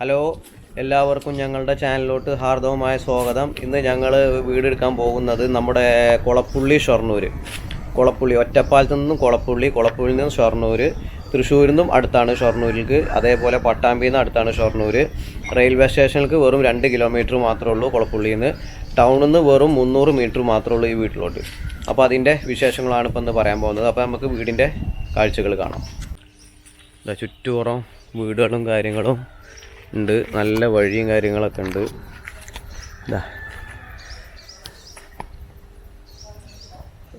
Hello എല്ലാവർക്കും ഞങ്ങളുടെ ചാനലിലോട്ട് ഹാർദവമായ സ്വാഗതം. ഇന്ന് ഞങ്ങൾ വീടെടുക്കാൻ പോകുന്നത് നമ്മുടെ കുളപ്പുള്ളി ഷൊർണൂർ കുളപ്പുള്ളി ഒറ്റപ്പാലത്ത് നിന്നും കുളപ്പുള്ളി കുളപ്പുള്ളിയിൽ നിന്നും ഷൊർണൂർ തൃശ്ശൂരിൽ നിന്നും അടുത്താണ് ഷൊർണൂരിലേക്ക്. അതേപോലെ പട്ടാമ്പിയിൽ നിന്ന് അടുത്താണ് ഷൊർണൂർ റെയിൽവേ സ്റ്റേഷനിലേക്ക് വെറും രണ്ട് കിലോമീറ്റർ മാത്രമേ ഉള്ളൂ കുളപ്പുള്ളിയിൽ നിന്ന്. ടൗണിൽ നിന്ന് വെറും മുന്നൂറ് മീറ്റർ മാത്രമേ ഉള്ളൂ ഈ വീട്ടിലോട്ട്. അപ്പോൾ അതിന്റെ വിശേഷങ്ങളാണ് ഇപ്പോൾ ഇന്ന് പറയാൻ പോകുന്നത്. അപ്പോൾ നമുക്ക് വീടിന്റെ കാഴ്ചകൾ കാണാം. ചുറ്റുപുറം വീടുകളും കാര്യങ്ങളും. ഉണ്ട്. നല്ല വഴിയും കാര്യങ്ങളൊക്കെ ഉണ്ട്. ഇതാ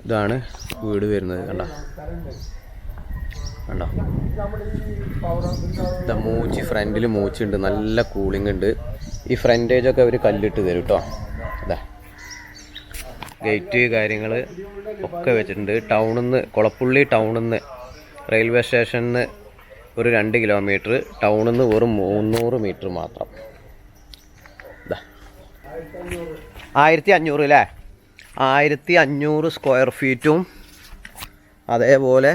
ഇതാണ് വീട് വരുന്നത് കണ്ട? കണ്ടോ? ഇതാ മൂച്ചി ഫ്രണ്ടിൽ മൂച്ചി ഉണ്ട്. നല്ല കൂളിംഗ് ഉണ്ട്. ഈ ഫ്രണ്ടേജൊക്കെ അവർ കല്ലിട്ട് തരും കേട്ടോ അതാ ഗേറ്റ് കാര്യങ്ങൾ ഒക്കെ വെച്ചിട്ടുണ്ട്. ടൗണിൽ നിന്ന് കുളപ്പുള്ളി ടൗണിൽ നിന്ന് റെയിൽവേ സ്റ്റേഷനിൽ നിന്ന് ഒരു രണ്ട് കിലോമീറ്റർ ടൗണിൽ നിന്ന് വെറും മുന്നൂറ് മീറ്റർ മാത്രം. ആയിരത്തി അഞ്ഞൂറ് അല്ലേ ആയിരത്തി അഞ്ഞൂറ് സ്ക്വയർ ഫീറ്റും അതേപോലെ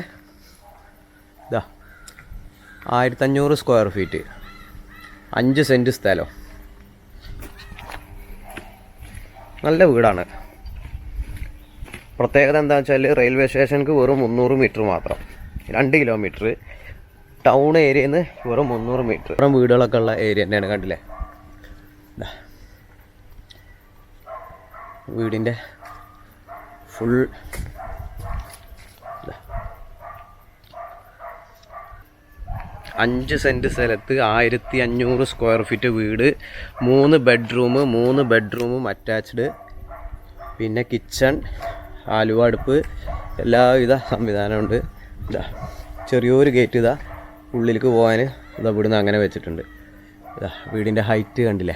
ഇതാ ആയിരത്തഞ്ഞൂറ് സ്ക്വയർ ഫീറ്റ് അഞ്ച് സെന്റ് സ്ഥലം. നല്ല വീടാണ്. പ്രത്യേകത എന്താണെന്ന് വെച്ചാൽ റെയിൽവേ സ്റ്റേഷനിക്ക് വെറും മുന്നൂറ് മീറ്റർ മാത്രം. രണ്ട് കിലോമീറ്റർ ടൗൺ ഏരിയയിൽ നിന്ന് വെറും മുന്നൂറ് മീറ്റർ. വെറും വീടുകളൊക്കെ ഉള്ള ഏരിയ തന്നെയാണ് കണ്ടില്ലേ. വീടിന്റെ ഫുൾ അഞ്ച് സെന്റ് സ്ഥലത്ത് ആയിരത്തി അഞ്ഞൂറ് സ്ക്വയർ ഫീറ്റ് വീട് മൂന്ന് ബെഡ്റൂം മൂന്ന് ബെഡ്റൂമും അറ്റാച്ച്ഡ്. പിന്നെ കിച്ചൺ ആലുവ അടുപ്പ് എല്ലാവിധ സംവിധാനമുണ്ട്. ഇതാ ചെറിയൊരു ഗേറ്റ് ഇതാ. ഉള്ളിലേക്ക് പോകാൻ ഇതാ ഇവിടുന്ന് അങ്ങനെ വെച്ചിട്ടുണ്ട്. വീടിന്റെ ഹൈറ്റ് കണ്ടില്ലേ?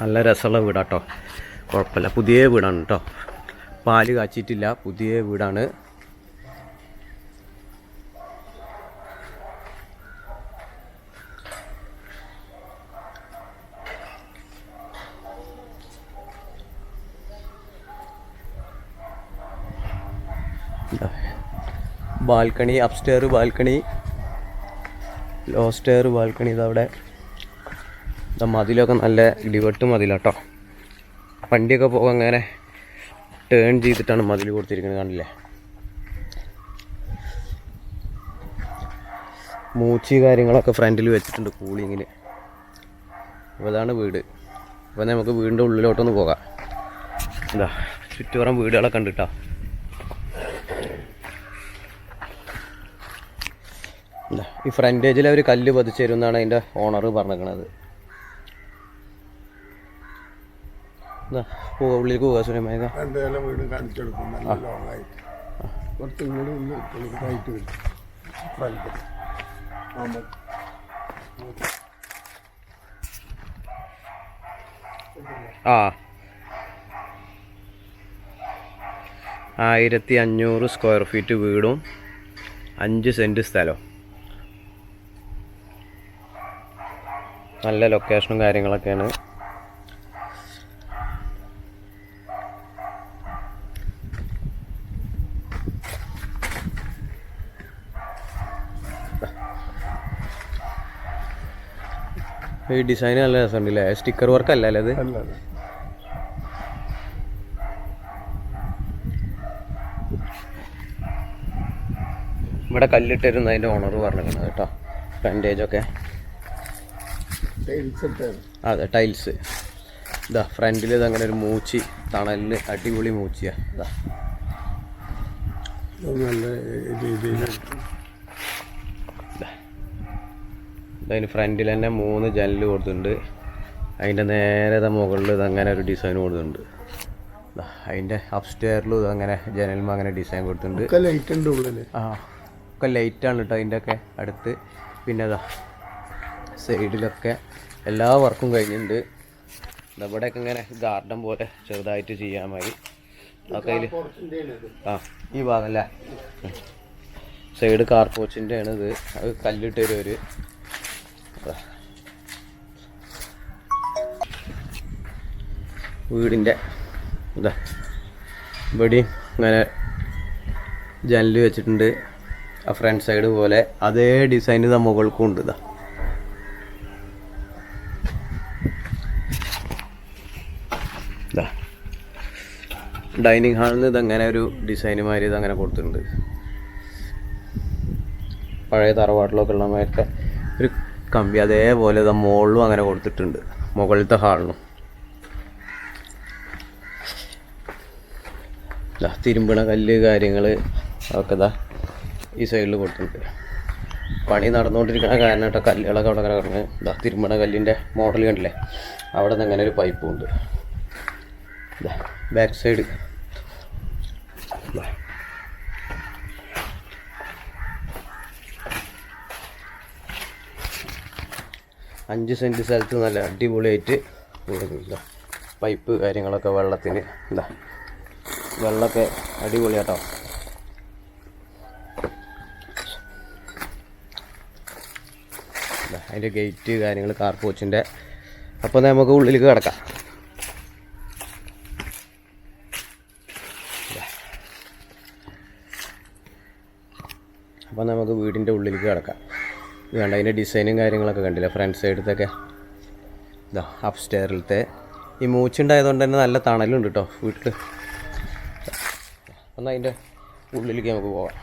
നല്ല രസമുള്ള വീടാട്ടോ. കുഴപ്പമില്ല. പുതിയ വീടാണ് കേട്ടോ. പാൽ കാച്ചിട്ടില്ല പുതിയ വീടാണ്. Balcony upstair balcony low stair balcony ഇതവിടെ. ഇതാ മതിലൊക്കെ നല്ല ഇടിവെട്ട് മതിലാട്ടോ. വണ്ടിയൊക്കെ പോകാൻ അങ്ങനെ ടേൺ ചെയ്തിട്ടാണ് മതിൽ കൊടുത്തിരിക്കുന്നത് കണ്ടില്ലേ? മൂച്ചി കാര്യങ്ങളൊക്കെ ഫ്രണ്ടിൽ വെച്ചിട്ടുണ്ട് കൂളിങ്ങിന്. അപ്പോൾ ഇതാണ് വീട്. അപ്പോൾ നമുക്ക് വീടിന്റെ ഉള്ളിലോട്ടൊന്ന് പോകാം. എന്താ ചുറ്റുപുറം വീടുകളൊക്കെ ഉണ്ട് കേട്ടോ ഈ ഫ്രണ്ടേജിൽ അവർ കല്ല് പതിച്ചു തരും എന്നാണ് അതിന്റെ ഓണർ പറഞ്ഞിരിക്കണത് ഉള്ളിലേക്ക് സുരമേഘ വീടും കാണിച്ചെടുക്കും നല്ല കുറച്ച് ഒന്ന് വരും. ആ. ആയിരത്തി അഞ്ഞൂറ് സ്ക്വയർ ഫീറ്റ് വീടും അഞ്ച് സെന്റ് സ്ഥലവും. നല്ല ലൊക്കേഷനും കാര്യങ്ങളൊക്കെയാണ്. ഈ ഡിസൈൻ നല്ല രസമുണ്ട് അല്ലേ സ്റ്റിക്കർ വർക്ക് അല്ല അല്ലേ. അത് ഇവിടെ കല്ലിട്ടിരുന്ന അതിന്റെ ഓണർ പറഞ്ഞിരിക്കുന്നത് കേട്ടോ ഫ്രണ്ടേജൊക്കെ അതെ ടൈൽസ് ഇതാ ഫ്രണ്ടിൽ ഇത് അങ്ങനെ ഒരു മൂച്ചി തണലിന് അടിപൊളി മൂച്ചിയാ. ഇതാ. ഇത് നല്ല രീതിയിൽ അതിന് ഫ്രണ്ടിൽ തന്നെ മൂന്ന് ജനൽ കൊടുത്തിട്ടുണ്ട്. അതിന്റെ നേരെ മുകളിൽ ഇത് അങ്ങനെ ഒരു ഡിസൈൻ കൊടുത്തിട്ടുണ്ട്. അതിന്റെ അപ്സ്റ്റെയറിലും ഇത് അങ്ങനെ ജനലും അങ്ങനെ ഡിസൈൻ കൊടുത്തിട്ടുണ്ട്. ലൈറ്റ് ഉണ്ട് ആ ഒക്കെ ലൈറ്റാണ് കേട്ടോ അതിന്റെ ഒക്കെ അടുത്ത്. പിന്നെ അതാ സൈഡിലൊക്കെ എല്ലാ വർക്കും കഴിഞ്ഞിട്ടുണ്ട് ഇവിടെയൊക്കെ ഇങ്ങനെ ഗാർഡൻ പോലെ ചെറുതായിട്ട് ചെയ്യാൻ മതി അതൊക്കെ ആ ഈ ഭാഗം സൈഡ് കാർപോച്ചിന്റെ ആണ് ഇത്. അത് കല്ലിട്ട് ഒരു വീടിന്റെ ഇതാ ഇവിടെ ഇങ്ങനെ ജനൽ വെച്ചിട്ടുണ്ട്. ആ ഫ്രണ്ട് സൈഡ് പോലെ അതേ ഡിസൈൻ നമ്മൾക്കും ഉണ്ട് ഇതാ ഡൈനിങ് ഹാളിൽ നിന്ന് ഇതങ്ങനെ ഒരു ഡിസൈന് മാതിരി ഇതങ്ങനെ കൊടുത്തിട്ടുണ്ട്. പഴയ തറവാട്ടിലൊക്കെ ഉള്ള മേക്ക ഒരു കമ്പി അതേപോലെ ഇതാ മുകളിലും അങ്ങനെ കൊടുത്തിട്ടുണ്ട് മുകളിലത്തെ ഹാളിലും. ഇതാ തിരുമ്പണ കല്ല് കാര്യങ്ങൾ അതൊക്കെ ഇതാ ഈ സൈഡിൽ കൊടുത്തിട്ടുണ്ട്. പണി നടന്നുകൊണ്ടിരിക്കുന്ന കാരണം കേട്ടോ കല്ലുകളൊക്കെ അവിടെ കിടക്കുന്നത് ഇതാ തിരുമ്പണ കല്ലിന്റെ മോഡൽ കണ്ടില്ലേ? അവിടെ നിന്ന് അങ്ങനെ ഒരു പൈപ്പും ഉണ്ട്. Back side. അഞ്ച് സെന്റ് സ്ഥലത്ത് നല്ല അടിപൊളിയായിട്ട് ഇതാ പൈപ്പ് കാര്യങ്ങളൊക്കെ വെള്ളത്തിന് എന്താ വെള്ളമൊക്കെ അടിപൊളിയാട്ടോ. അതിന്റെ ഗേറ്റ് കാര്യങ്ങൾ കാർ കോച്ചിന്റെ അപ്പോൾ നമുക്ക് ഉള്ളിലേക്ക് കിടക്കാം അപ്പോൾ നമുക്ക് വീടിന്റെ ഉള്ളിലേക്ക് കിടക്കാം. ഇത് കണ്ട അതിന്റെ ഡിസൈനും കാര്യങ്ങളൊക്കെ കണ്ടില്ല ഫ്രണ്ട് സൈഡത്തൊക്കെ ഇതാ അപ്പ് സ്റ്റെയറിലത്തെ ഈ മൂച്ചുണ്ടായതുകൊണ്ട് തന്നെ നല്ല തണലുണ്ട് കേട്ടോ വീട്ടിൽ എന്നാൽ അതിന്റെ ഉള്ളിലേക്ക് നമുക്ക് പോകാം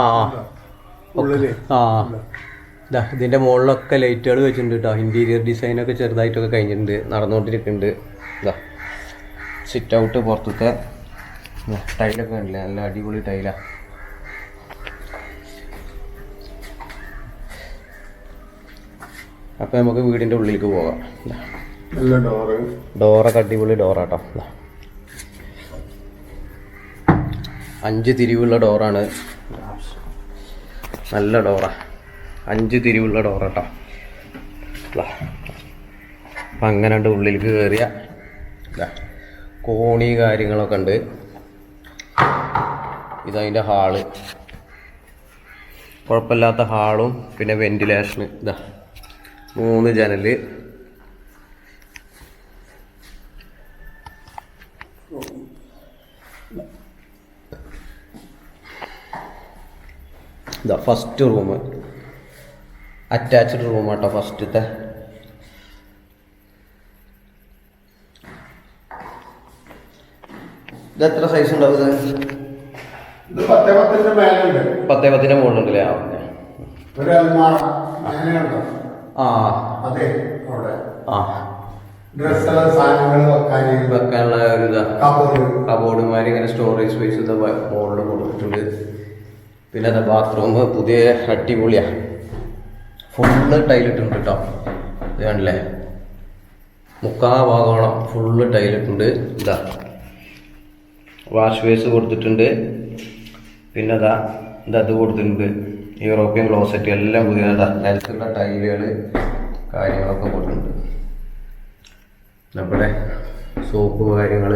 ആ ഉള്ളിൽ. ആ ഇതാ ഇതിന്റെ മുകളിലൊക്കെ ലൈറ്റുകൾ വെച്ചിട്ടുണ്ട് കേട്ടോ ഇന്റീരിയർ ഡിസൈനൊക്കെ ചെറുതായിട്ടൊക്കെ കഴിഞ്ഞിട്ടുണ്ട് നടന്നുകൊണ്ടിരിക്കുന്നുണ്ട്. ഇതാ സിറ്റ് ഔട്ട് പുറത്തത്തെ. ടൈലൊക്കെ കണ്ടില്ലേ? നല്ല അടിപൊളി ടൈലാ. അപ്പോൾ നമുക്ക് വീടിന്റെ ഉള്ളിലേക്ക് പോകാം. നല്ല ഡോറ്. ഡോറൊക്കെ അടിപൊളി ഡോറാട്ടോ. അഞ്ച് തിരിവുള്ള ഡോറാണ്. നല്ല ഡോറാ. അഞ്ച് തിരിവുള്ള ഡോറാട്ടോ. അപ്പം അങ്ങനെ ഉള്ളിലേക്ക് കയറിയ. കോണി കാര്യങ്ങളൊക്കെ ഉണ്ട്. ഇതതിന്റെ ഹാൾ. കുഴപ്പമില്ലാത്ത ഹാളും പിന്നെ വെന്റിലേഷൻ ഇതാ മൂന്ന് ജനൽ. ഇതാ ഫസ്റ്റ് റൂം അറ്റാച്ച്ഡ് റൂം ആട്ടോ ഫസ്റ്റത്തെ ഇത് എത്ര സൈസ് ഉണ്ടാവും ഇത്? ഇത് പത്തേ പത്തിന്റെ മേലുണ്ട് പത്തേ മുകളിലുണ്ടല്ലേ? ആ ഓക്കെ. ഒരു അൽമാറ അങ്ങനെയുണ്ടോ ആ. അതെ അവിടെ. ആ. ഡ്രസ്സുകൾ സാധനങ്ങൾ വെക്കാൻ വെക്കാനുള്ള ഒരു ഇതാ. കബോർഡ്. കബോർഡുമാർ ഇങ്ങനെ സ്റ്റോറേജ് സ്പേസ് ഇത് മുകളിൽ കൊടുത്തിട്ടുണ്ട്. പിന്നെ അത് ബാത്റൂം പുതിയ അടിപൊളിയാണ് ഫുള്ള് ടൈലിട്ടുണ്ട് കേട്ടോ ഇത് കണ്ടില്ലേ? മുക്കാ ഭാഗോളം ഫുള്ള് ടൈലിട്ടുണ്ട് ഇതാ. വാഷ് ബേസ് കൊടുത്തിട്ടുണ്ട്. പിന്നെ അതാ ഇതത് കൊടുത്തിട്ടുണ്ട്. യൂറോപ്യൻ ക്ലോസറ്റ് എല്ലാം പുതിയ നിലത്തുള്ള ടൈലുകൾ കാര്യങ്ങളൊക്കെ കൊടുത്തിട്ടുണ്ട്. നമ്മുടെ സോപ്പ് കാര്യങ്ങൾ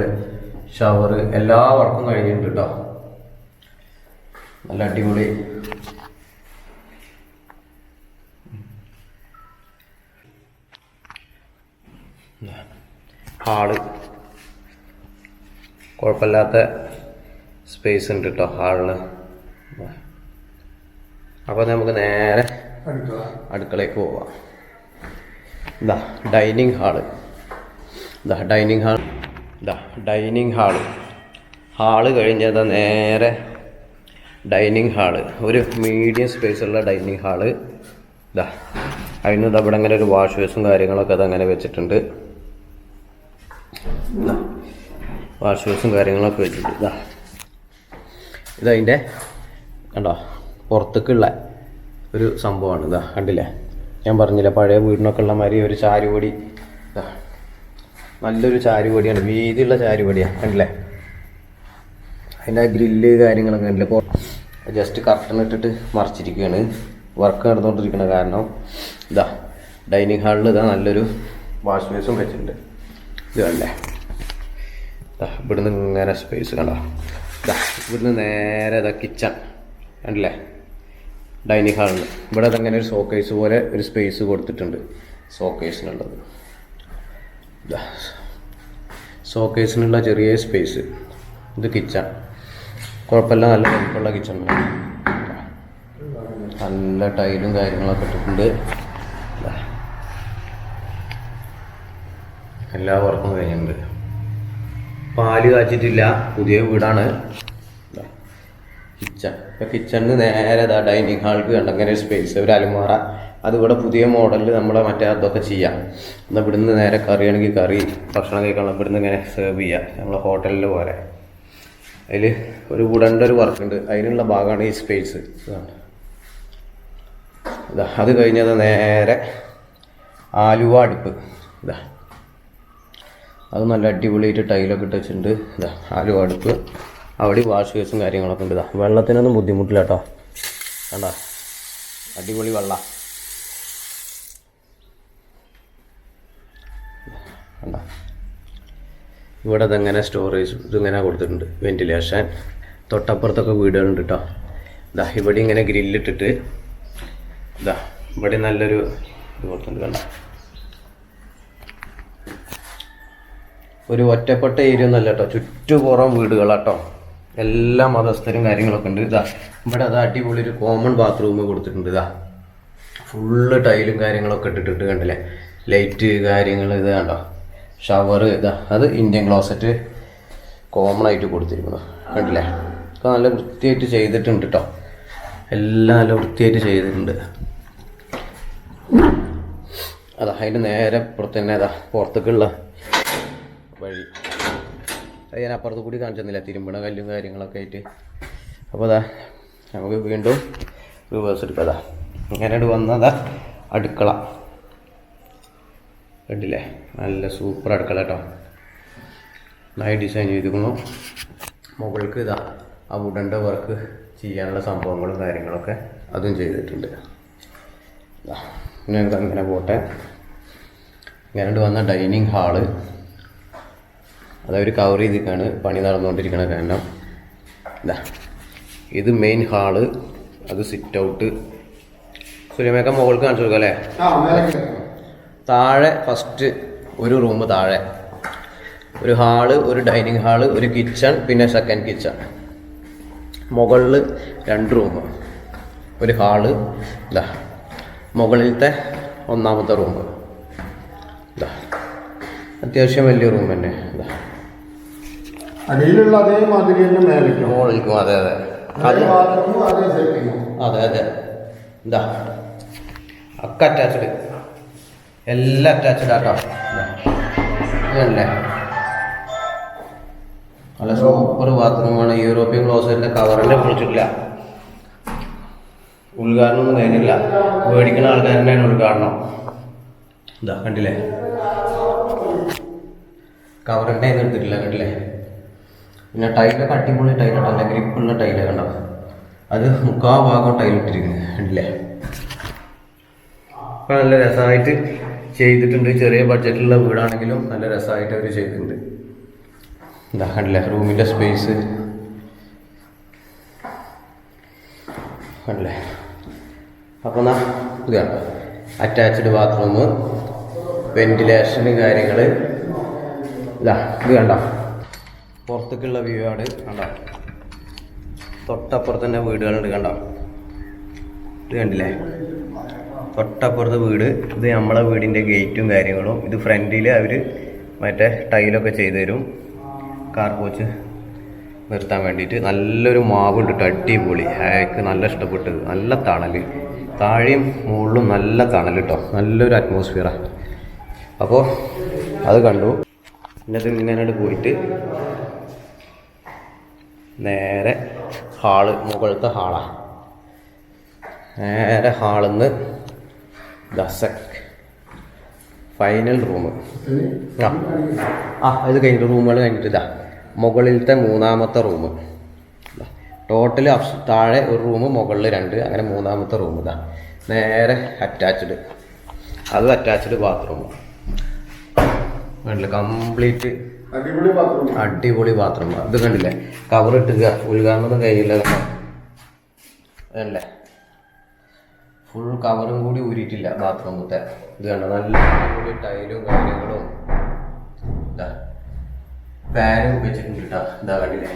ഷവർ എല്ലാ വർക്കും കഴിഞ്ഞിട്ടുണ്ട് കേട്ടോ നല്ല അടിപൊളി. ഹാൾ. കുഴപ്പമില്ലാത്ത സ്പേസ് ഉണ്ട് കേട്ടോ ഹാളിന് അപ്പോൾ നമുക്ക് നേരെ അടുക്കള. അടുക്കളയ്ക്ക് പോവാം. ഇതാ ഡൈനിങ് ഹാൾ ഇതാ ഡൈനിങ് ഹാൾ ഇതാ ഡൈനിങ് ഹാൾ ഹാൾ കഴിഞ്ഞാൽ നേരെ ഡൈനിങ് ഹാൾ ഒരു മീഡിയം സ്പേസുള്ള ഡൈനിങ് ഹാൾ ഇതാ അതിന് ഇതാ ഇവിടെ അങ്ങനെ ഒരു വാഷ് ബേസും കാര്യങ്ങളൊക്കെ അതങ്ങനെ വെച്ചിട്ടുണ്ട് ഇതാ വാഷ് കാര്യങ്ങളൊക്കെ വെച്ചിട്ട് ഇതാ. ഇതതിന്റെ കണ്ടോ പുറത്തേക്കുള്ള ഒരു സംഭവമാണ്. ഇതാ കണ്ടില്ലേ? ഞാൻ പറഞ്ഞില്ല പഴയ വീടിനൊക്കെ ഉള്ള മാതിരി ഒരു ചാരുപൊടി. ഇതാ നല്ലൊരു ചാരുപൊടിയാണ് വീതിയുള്ള ചാരുപൊടിയാണ് കണ്ടില്ലേ? അതിന്റെ ഗ്രില്ല് കാര്യങ്ങളൊക്കെ കണ്ടില്ലേ? ജസ്റ്റ് കർട്ടൺ ഇട്ടിട്ട് മറിച്ചിരിക്കുകയാണ്. വർക്ക് നടന്നുകൊണ്ടിരിക്കുന്ന കാരണം ഇതാ ഡൈനിങ് ഹാളിൽ ഇതാ നല്ലൊരു വാഷ് ബേസും വെച്ചിട്ടുണ്ട്. ഇത് കണ്ടേ ഇവിടുന്ന് ഇങ്ങനെ സ്പേസ് കണ്ടോ? ഇവിടുന്ന് നേരെ ഇതാ കിച്ചൺ കണ്ടില്ലേ? ഡൈനിങ് ഹാളിൽ ഇവിടെ അതങ്ങനെ ഒരു സോക്കേസ് പോലെ ഒരു സ്പേസ് കൊടുത്തിട്ടുണ്ട്. സോക്കേസിനുള്ളത് സോക്കേസിനുള്ള ചെറിയ സ്പേസ് ഇത് കിച്ചൺ കുഴപ്പമില്ല നല്ല വലിപ്പമുള്ള കിച്ചൺ നല്ല ടൈലും കാര്യങ്ങളൊക്കെ ഇട്ടിട്ടുണ്ട്. എല്ലാ വർക്കും കഴിഞ്ഞിട്ടുണ്ട്. പാൽ കാച്ചിട്ടില്ല. പുതിയ വീടാണ്. കിച്ചൺ ഇപ്പം കിച്ചണിന് നേരെ ഇതാ ഡൈനിങ് ഹാൾക്ക് കണ്ട അങ്ങനെ ഒരു സ്പേസ് ഒരു അലമാറ. അതിവിടെ പുതിയ മോഡലിൽ നമ്മളെ മറ്റേ അതൊക്കെ ചെയ്യാം. എന്നാൽ ഇവിടുന്ന് നേരെ കറിയാണെങ്കിൽ കറി ഭക്ഷണം കഴിക്കണം ഇവിടുന്ന് ഇങ്ങനെ സെർവ് ചെയ്യാം. നമ്മളെ ഹോട്ടലിൽ പോലെ. അതിൽ ഒരു വുഡന്റെ ഒരു വർക്ക് ഉണ്ട്. അതിനുള്ള ഭാഗമാണ് ഈ സ്പേസ് ഇതാ അത് കഴിഞ്ഞത് നേരെ ആലുവ അടുപ്പ്. ഇതാ അത് നല്ല അടിപൊളിയായിട്ട് ടൈലൊക്കെ ഇട്ട് വെച്ചിട്ടുണ്ട്. ഇതാ ആലു അടുപ്പ് അവിടെ വാഷ് കേസും കാര്യങ്ങളൊക്കെ ഉണ്ട്. ഇതാ വെള്ളത്തിനൊന്നും ബുദ്ധിമുട്ടില്ല കേട്ടോ. കണ്ട? അടിപൊളി വെള്ളം. കണ്ട? ഇവിടെ ഇതെങ്ങനെ സ്റ്റോറേജ് ഇതിങ്ങനെ കൊടുത്തിട്ടുണ്ട് വെന്റിലേഷൻ തൊട്ടപ്പുറത്തൊക്കെ വീടുകളുണ്ട് കേട്ടോ. ഇതാ ഇവിടെ ഇങ്ങനെ ഗ്രില്ലിട്ടിട്ട് ഇതാ ഇവിടെ നല്ലൊരു ഇത് കൊടുത്തിട്ടുണ്ട് കണ്ട? ഒരു ഒറ്റപ്പെട്ട ഏരിയ ഒന്നല്ല കേട്ടോ ചുറ്റുപുറം വീടുകളാട്ടോ. എല്ലാ മതസ്ഥരും കാര്യങ്ങളൊക്കെ ഉണ്ട്. ഇതാ ഇവിടെ അത് അടിപൊളി ഒരു കോമൺ ബാത്റൂം കൊടുത്തിട്ടുണ്ട്. ഇതാ ഫുള്ള് ടൈലും കാര്യങ്ങളൊക്കെ ഇട്ടിട്ടുണ്ട് കണ്ടില്ലേ? ലൈറ്റ് കാര്യങ്ങൾ ഇത് കണ്ടോ? ഷവർ ഇതാ അത് ഇന്ത്യൻ ക്ലോസറ്റ് കോമൺ ആയിട്ട് കൊടുത്തിരിക്കുന്നു. കണ്ടില്ലേ? അപ്പോൾ നല്ല വൃത്തിയായിട്ട് ചെയ്തിട്ടുണ്ട് കേട്ടോ എല്ലാം നല്ല വൃത്തിയായിട്ട് ചെയ്തിട്ടുണ്ട്. അതാ അതിന്റെ നേരെ പുറത്ത് തന്നെ അതാ പുറത്തേക്കുള്ള വഴി. അത് ഞാൻ അപ്പുറത്ത് കൂടി കാണിച്ചെന്നില്ല തിരുമ്പണ കല്ലും കാര്യങ്ങളൊക്കെ ആയിട്ട്. അപ്പോൾ അതാ നമുക്ക് വീണ്ടും റിവേഴ്സ് എടുക്കാം അതാ ഇങ്ങനെ വന്നതാ അടുക്കള. കണ്ടില്ലേ? നല്ല സൂപ്പർ അടുക്കള കേട്ടോ നന്നായി ഡിസൈൻ ചെയ്തിരിക്കുന്നു. മുകൾക്ക് ഇതാ ആ വുഡന്റെ വർക്ക് ചെയ്യാനുള്ള സംഭവങ്ങളും കാര്യങ്ങളൊക്കെ അതും ചെയ്തിട്ടുണ്ട്. ഞങ്ങൾക്ക് അങ്ങനെ പോട്ടെ. ഇങ്ങനെ വന്ന ഡൈനിങ് ഹാൾ അതവർ കവർ ചെയ്തിട്ടാണ് പണി നടന്നുകൊണ്ടിരിക്കുന്ന കാരണം. ഇതാ. ഇത് മെയിൻ ഹാൾ അത് സിറ്റ് ഔട്ട് സൂര്യമേക്ക മുകൾക്ക് കാണിച്ചു കൊടുക്കാം അല്ലേ? താഴെ ഫസ്റ്റ് ഒരു റൂം താഴെ. ഒരു ഹാൾ ഒരു ഡൈനിങ് ഹാൾ ഒരു കിച്ചൺ പിന്നെ സെക്കൻഡ് കിച്ചൺ മുകളിൽ രണ്ട് റൂം ഒരു ഹാൾ ഇതാ. മുകളിലത്തെ ഒന്നാമത്തെ റൂം ഇതാ. അത്യാവശ്യം വലിയ റൂം തന്നെ. ഇതാ. അടിയിലുള്ള അതേ മാതിരി തന്നെ മേലേക്കും മോളിക്കും അതെ അതെ. അതേ ബാത്റൂമും അതേ സെറ്റിങ്ങും അതെ അതെ. എന്താ ഒക്കെ അറ്റാച്ച്ഡ് എല്ലാം അറ്റാച്ച്ഡ് ആട്ടോ. ഇതല്ലേ നല്ല സൂപ്പർ ബാത്റൂമാണ് യൂറോപ്യൻ ക്ലോസറ്റിന്റെ കവറിന്റെ പൊളിച്ചിട്ടില്ല ഉദ്ഘാടനമൊന്നും കഴിഞ്ഞില്ല മേടിക്കുന്ന ആൾക്കാർ തന്നെയാണ് ഉദ്ഘാടനം. ഇതാ കണ്ടില്ലേ? കവറിന്റെ എടുത്തിട്ടില്ല കണ്ടില്ലേ? പിന്നെ ടൈലൊക്കെ അടിപൊളി ടൈലാണ് നല്ല ഗ്രിപ്പുള്ള ടൈലൊക്കെ കണ്ടോ അത് മുക്കാ ഭാഗം ടൈലിട്ടിരിക്കുന്നത് ഉണ്ടല്ലേ നല്ല രസമായിട്ട് ചെയ്തിട്ടുണ്ട്. ചെറിയ ബഡ്ജറ്റിലുള്ള വീടാണെങ്കിലും നല്ല രസമായിട്ട് അവർ ചെയ്തിട്ടുണ്ട്. എന്താ കണ്ടില്ലേ? റൂമിന്റെ സ്പേസ് കണ്ടില്ലേ? അപ്പോൾ എന്നാ ഇത് കണ്ടോ? അറ്റാച്ച്ഡ് ബാത്റൂം വെന്റിലേഷൻ കാര്യങ്ങൾ ഇതാ ഇത് കണ്ടോ? പുറത്തേക്കുള്ള വ്യൂ ആണ് കണ്ടോ? തൊട്ടപ്പുറത്ത് തന്നെ വീടുകളുണ്ട് കണ്ടോ? ഇത് കണ്ടില്ലേ? തൊട്ടപ്പുറത്ത് വീട് ഇത് നമ്മളെ വീടിന്റെ ഗേറ്റും കാര്യങ്ങളും ഇത് ഫ്രണ്ടിൽ അവർ മറ്റേ ടൈലൊക്കെ ചെയ്തു തരും. കാർ പോച്ച് നിർത്താൻ വേണ്ടിയിട്ട്. നല്ലൊരു മാവ് ഉണ്ട് കേട്ടോ അടിപൊളി. അയാൾക്ക് നല്ല ഇഷ്ടപ്പെട്ടത് നല്ല തണൽ താഴെയും മുകളിലും നല്ല തണൽ കേട്ടോ നല്ലൊരു അറ്റ്മോസ്ഫിയറാണ് അപ്പോൾ അത് കണ്ടു. പിന്നെ അത് ഇങ്ങനെ പോയിട്ട് നേരെ ഹാൾ മുകളിലത്തെ ഹാളാ. നേരെ ഹാളിൽ നിന്ന് ദസക്. ഫൈനൽ റൂം ആ ആ ഇത് കഴിഞ്ഞിട്ട് റൂമുകൾ കഴിഞ്ഞിട്ട് ഇതാ. മുകളിലത്തെ മൂന്നാമത്തെ റൂം ടോട്ടൽ താഴെ ഒരു റൂം മുകളിൽ രണ്ട് അങ്ങനെ മൂന്നാമത്തെ റൂം ഇതാ. നേരെ അറ്റാച്ച്ഡ് അത് അറ്റാച്ച്ഡ് ബാത്റൂം വേണ്ടില്ല കംപ്ലീറ്റ് അടിപൊളി ബാത്റൂം ഇത് കണ്ടില്ലേ? കവർ ഇട്ടുക ഉദ്ഘാടനം കഴിയില്ല അതല്ലേ ഫുൾ കവറും കൂടി ഊരിയിട്ടില്ല ബാത്റൂമത്തെ ഇത് കണ്ടോ? നല്ല അടിപൊളി ടൈലും കാര്യങ്ങളും. ഫാനും വെച്ചിട്ടുണ്ട് കേട്ടോ. ഇതാ കണ്ടില്ലേ?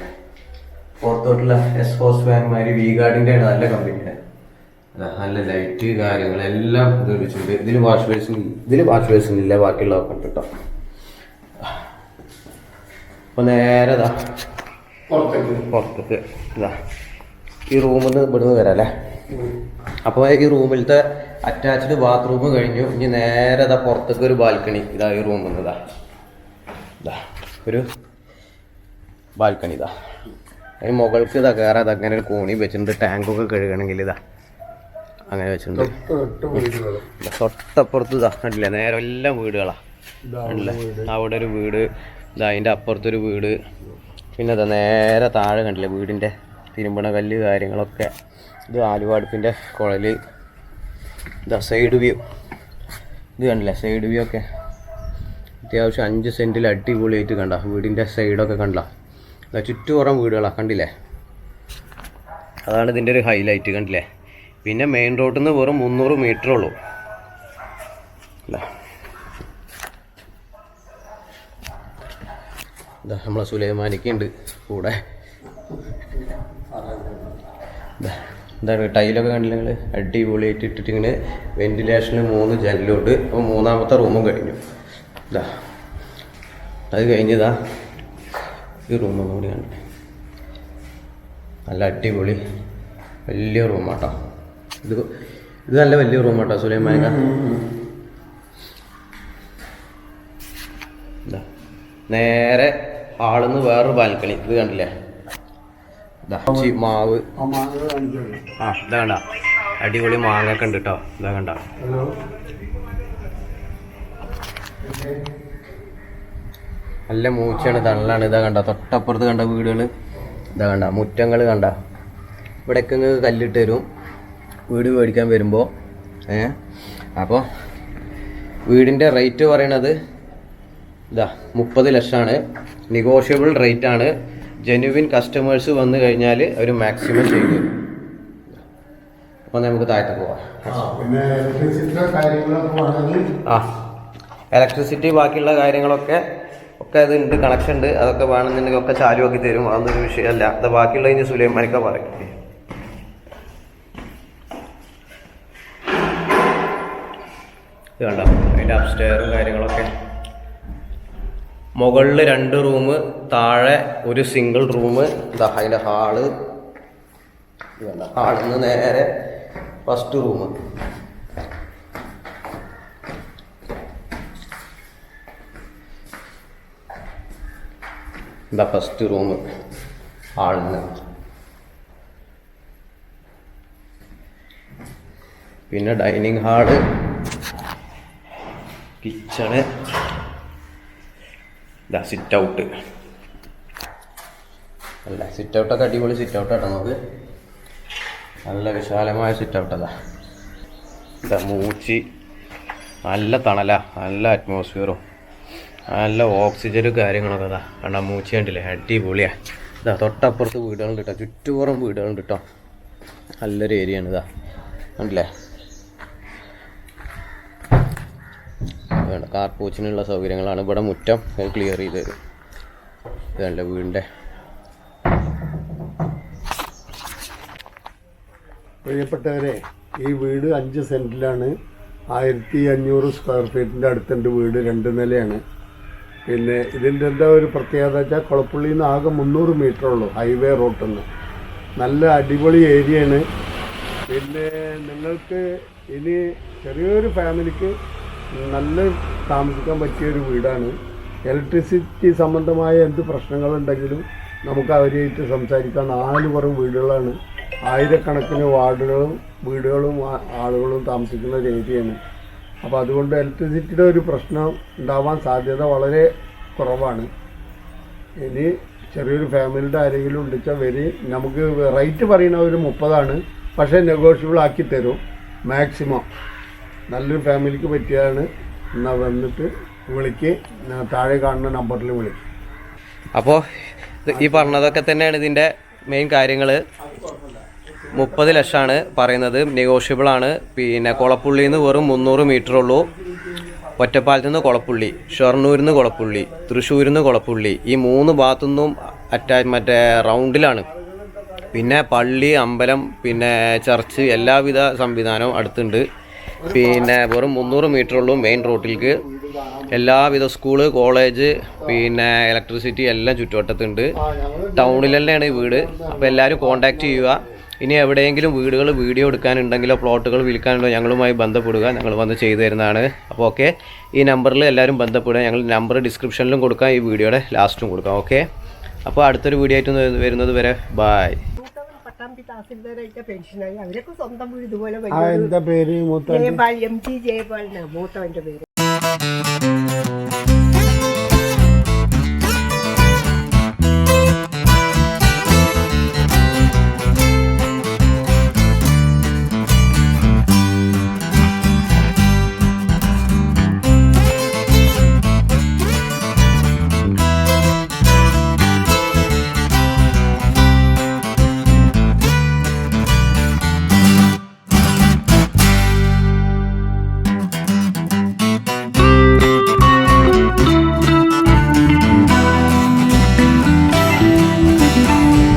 പുറത്തോട്ടുള്ള എസ് ഫോസ് ഫാൻമാര് വി ഗാർഡിന്റെ ആണ് നല്ല കമ്പനിയുടെ നല്ല ലൈറ്റ് കാര്യങ്ങളെല്ലാം ഇത് വെച്ചിട്ടുണ്ട് ഇതിൽ വാഷ് ബേസിൻ ഇതിൽ വാഷ് ബേസിൻ ഇല്ല. ബാക്കിയുള്ളതൊക്കെ ഉണ്ട് കേട്ടോ. അപ്പൊ നേരെ ഇതാ പുറത്തേക്ക്. ഇതാ ഈ റൂമിൽ നിന്ന് ഇവിടുന്ന് വരാം അല്ലേ? അപ്പോൾ ഈ റൂമിലത്തെ അറ്റാച്ച്ഡ് ബാത്റൂം കഴിഞ്ഞു. ഇനി നേരെ ഇതാ പുറത്തേക്ക് ഒരു ബാൽക്കണി ഇതാ ഈ റൂമിൽ നിന്ന് ഇതാ ഇതാ ഒരു ബാൽക്കണി ഇതാ അതിന് മുകൾക്ക് ഇതാ കയറാം ഇതാ അങ്ങനെ ഒരു കോണി വെച്ചിട്ടുണ്ട്. ടാങ്കൊക്കെ കഴുകണമെങ്കിൽ ഇതാ അങ്ങനെ വെച്ചിട്ടുണ്ട്. തൊട്ടപ്പുറത്ത് ഇതാ കണ്ടില്ലേ? നേരെ എല്ലാം വീടുകളാ. അവിടെ ഒരു വീട്. ഇതാ അതിന്റെ അപ്പുറത്തൊരു വീട്. പിന്നെ അത് നേരെ താഴെ കണ്ടില്ലേ വീടിന്റെ തിരുമ്പണ കല്ല് കാര്യങ്ങളൊക്കെ. ഇത് ആലുവാടുപ്പിന്റെ കുഴൽ. ഇതാ സൈഡ് വ്യൂ ഇത് കണ്ടില്ലേ സൈഡ് വ്യൂ ഒക്കെ? അത്യാവശ്യം അഞ്ച് സെന്റിൽ അടിപൊളിയായിട്ട് കണ്ട. വീടിന്റെ സൈഡൊക്കെ കണ്ട. ഇതാ ചുറ്റുപുറം വീടുകളാണ് കണ്ടില്ലേ? അതാണ് ഇതിന്റെ ഒരു ഹൈലൈറ്റ് കണ്ടില്ലേ? പിന്നെ മെയിൻ റോഡിൽ നിന്ന് വെറും മുന്നൂറ് മീറ്ററേ ഉള്ളൂ. അല്ലേ നമ്മളെ സുലൈമാനിക്കുണ്ട് കൂടെ. ഇതാ, എന്താണ് ടൈലൊക്കെ കണ്ടില്ല നിങ്ങൾ അടിപൊളിയായിട്ട് ഇട്ടിട്ട് ഇങ്ങനെ വെന്റിലേഷനിൽ മൂന്ന് ജനലുണ്ട് അപ്പോൾ മൂന്നാമത്തെ റൂമും കഴിഞ്ഞു. ഇതാ അത് കഴിഞ്ഞതാ ഈ റൂമും കൂടി കണ്ട. നല്ല അടിപൊളി വലിയ റൂമാട്ടോ. ഇത് ഇത് നല്ല വലിയ റൂമാട്ടോ സുലൈമാനിക്ക. നേരെ ഹാളിന്ന് വേറൊരു ബാൽക്കണി. ഇത് കണ്ടില്ലേ? മാവ്. ആ മാങ്ങ ഇതാ കണ്ട. അടിപൊളി മാങ്ങൊക്കെ ഉണ്ട് കേട്ടോ ഇതാ കണ്ട. നല്ല മൂച്ചയാണ് തള്ളാണ്. ഇതാ കണ്ട. തൊട്ടപ്പുറത്ത് കണ്ട വീടുകൾ ഇതാ കണ്ട. മുറ്റങ്ങൾ കണ്ട. ഇവിടെയൊക്കെ നിങ്ങൾക്ക് കല്ലിട്ട് തരും. വീട് മേടിക്കാൻ വരുമ്പോൾ ഏ? അപ്പോൾ വീടിന്റെ റേറ്റ് പറയണത് ഇതാ മുപ്പത് ലക്ഷമാണ് നെഗോഷ്യബിൾ റേറ്റ് ആണ്. ജെനുവിൻ കസ്റ്റമേഴ്സ് വന്നു കഴിഞ്ഞാൽ അവർ മാക്സിമം ചെയ്തു. അപ്പോൾ നമുക്ക് താഴത്തെ പോവാം. ആ ഇലക്ട്രിസിറ്റി ബാക്കിയുള്ള കാര്യങ്ങളൊക്കെ ഒക്കെ അത് ഉണ്ട് കണക്ഷൻ ഉണ്ട്. അതൊക്കെ വേണമെന്നുണ്ടെങ്കിൽ ഒക്കെ ചാലുവാക്കി തരും. അതൊന്നും വിഷയമല്ല. അത് ബാക്കിയുള്ള ഇനി സുലൈമാനൊക്കെ പറയും. ഇത് കണ്ടോ? അതിന്റെ അപ്സ്റ്റെയറും കാര്യങ്ങളൊക്കെ. മുകളിൽ രണ്ട് റൂം താഴെ ഒരു സിംഗിൾ റൂം ഇതാ അതിന്റെ ഹാൾ ഹാളിൽ നിന്ന് നേരെ ഫസ്റ്റ് റൂം ഇതാ ഫസ്റ്റ് റൂം ഹാളിൽ നിന്ന് പിന്നെ ഡൈനിങ് ഹാൾ കിച്ചണ് ഇതാ സിറ്റ് ഔട്ട് അല്ല സിറ്റ് ഔട്ടൊക്കെ അടിപൊളി സിറ്റ് ഔട്ട് ആട്ടോ നമുക്ക്. നല്ല വിശാലമായ സിറ്റ് ഔട്ട് അതാ. ഇതാ മൂച്ചി. നല്ല തണല നല്ല അറ്റ്മോസ്ഫിയറും നല്ല ഓക്സിജനും കാര്യങ്ങളൊക്കെ അതാ. കണ്ടാ മൂച്ചി കണ്ടില്ലേ? അടിപൊളിയാ. ഇതാ തൊട്ടപ്പുറത്ത് വീടുകളുണ്ട് കേട്ടോ ചുറ്റുപുറം വീടുകളുണ്ട് കേട്ടോ നല്ലൊരു ഏരിയ ആണ് ഇതാ. കണ്ടില്ലേ? വേണ്ട കാർപ്പൂച്ചിനുള്ള സൗകര്യങ്ങളാണ് ഇവിടെ മുറ്റം ക്ലിയർ ചെയ്ത് തരും. ഇതല്ല വീടിന്റെ. പ്രിയപ്പെട്ടവരെ ഈ വീട് അഞ്ച് സെന്റിലാണ് ആയിരത്തി അഞ്ഞൂറ് സ്ക്വയർ ഫീറ്റിന്റെ അടുത്തുണ്ട് വീട് രണ്ട് നിലയാണ്. പിന്നെ ഇതിന്റെ എന്താ ഒരു പ്രത്യേകത വെച്ചാൽ കുളപ്പുള്ളിയിൽ നിന്ന് ആകെ മുന്നൂറ് മീറ്റർ ഉള്ളൂ ഹൈവേ റോട്ടിൽ നിന്ന് നല്ല അടിപൊളി ഏരിയയാണ് പിന്നെ നിങ്ങൾക്ക് ഇനി ചെറിയൊരു ഫാമിലിക്ക് നല്ല താമസിക്കാൻ പറ്റിയ ഒരു വീടാണ്. ഇലക്ട്രിസിറ്റി സംബന്ധമായ എന്ത് പ്രശ്നങ്ങളുണ്ടെങ്കിലും നമുക്ക് അവരുമായിട്ട് സംസാരിക്കാൻ നാല് പുറം വീടുകളാണ്. ആയിരക്കണക്കിന് വാർഡുകളും വീടുകളും ആളുകളും താമസിക്കുന്ന ഒരു ഏരിയയാണ്. അപ്പോൾ അതുകൊണ്ട് ഇലക്ട്രിസിറ്റിയുടെ ഒരു പ്രശ്നം ഉണ്ടാവാൻ സാധ്യത വളരെ കുറവാണ്. ഇനി ചെറിയൊരു ഫാമിലിയുടെ ആരെങ്കിലും ഉണ്ടെച്ചാൽ വരി നമുക്ക് റേറ്റ് പറയുന്ന ഒരു മുപ്പതാണ്. പക്ഷേ നെഗോഷ്യബിൾ ആക്കി തരും. മാക്സിമം നല്ലൊരു ഫാമിലിക്ക് പറ്റിയതാണ്. എന്നാൽ വന്നിട്ട് വിളിക്ക്. താഴെ കാണുന്ന നമ്പറിൽ വിളിക്കും. അപ്പോൾ ഈ പറഞ്ഞതൊക്കെ തന്നെയാണ് ഇതിന്റെ മെയിൻ കാര്യങ്ങൾ മുപ്പത് ലക്ഷമാണ് പറയുന്നത്. നെഗോഷ്യബിൾ ആണ്. പിന്നെ കുളപ്പുള്ളിയിൽ നിന്ന് വെറും മുന്നൂറ് മീറ്റർ ഉള്ളൂ. ഒറ്റപ്പാലത്ത് നിന്ന് കുളപ്പുള്ളി ഷൊർണൂരിൽ നിന്ന് കുളപ്പുള്ളി തൃശ്ശൂരിൽ നിന്ന് കുളപ്പുള്ളി ഈ മൂന്ന് ഭാഗത്തുനിന്നും അറ്റാ മറ്റേ റൗണ്ടിലാണ്. പിന്നെ പള്ളി അമ്പലം പിന്നെ ചർച്ച് എല്ലാവിധ സംവിധാനവും അടുത്തുണ്ട്. പിന്നെ വെറും മുന്നൂറ് മീറ്റർ ഉള്ളൂ മെയിൻ റോട്ടിലേക്ക് എല്ലാവിധ സ്കൂൾ കോളേജ് പിന്നെ ഇലക്ട്രിസിറ്റി എല്ലാം ചുറ്റുവട്ടത്തുണ്ട്. ടൗണിൽ ഈ വീട്. അപ്പോൾ എല്ലാവരും കോൺടാക്റ്റ് ചെയ്യുക. ഇനി എവിടെയെങ്കിലും വീടുകൾ വീഡിയോ എടുക്കാനുണ്ടെങ്കിലോ പ്ലോട്ടുകൾ വിൽക്കാനുണ്ടോ ഞങ്ങളുമായി ബന്ധപ്പെടുക. ഞങ്ങൾ വന്ന് ചെയ്തു തരുന്നതാണ്. അപ്പോൾ ഓക്കെ ഈ നമ്പറിൽ എല്ലാവരും ബന്ധപ്പെടുക. ഞങ്ങൾ നമ്പർ ഡിസ്ക്രിപ്ഷനിലും കൊടുക്കാം. ഈ വീഡിയോയുടെ ലാസ്റ്റും കൊടുക്കാം. ഓക്കെ അപ്പോൾ അടുത്തൊരു വീഡിയോ ആയിട്ട് വരുന്നത് വരെ ബായ് മൂത്തവൻ പട്ടാമ്പി തഹസിൽദാരായിട്ട് പെൻഷനായി അവരൊക്കെ സ്വന്തം വീട് ഇതുപോലെ ആ എന്താ പേര് മൂത്ത ജയപാൽ എം ടി ജയപാലിനാണ് മൂത്തവന്റെ പേര്.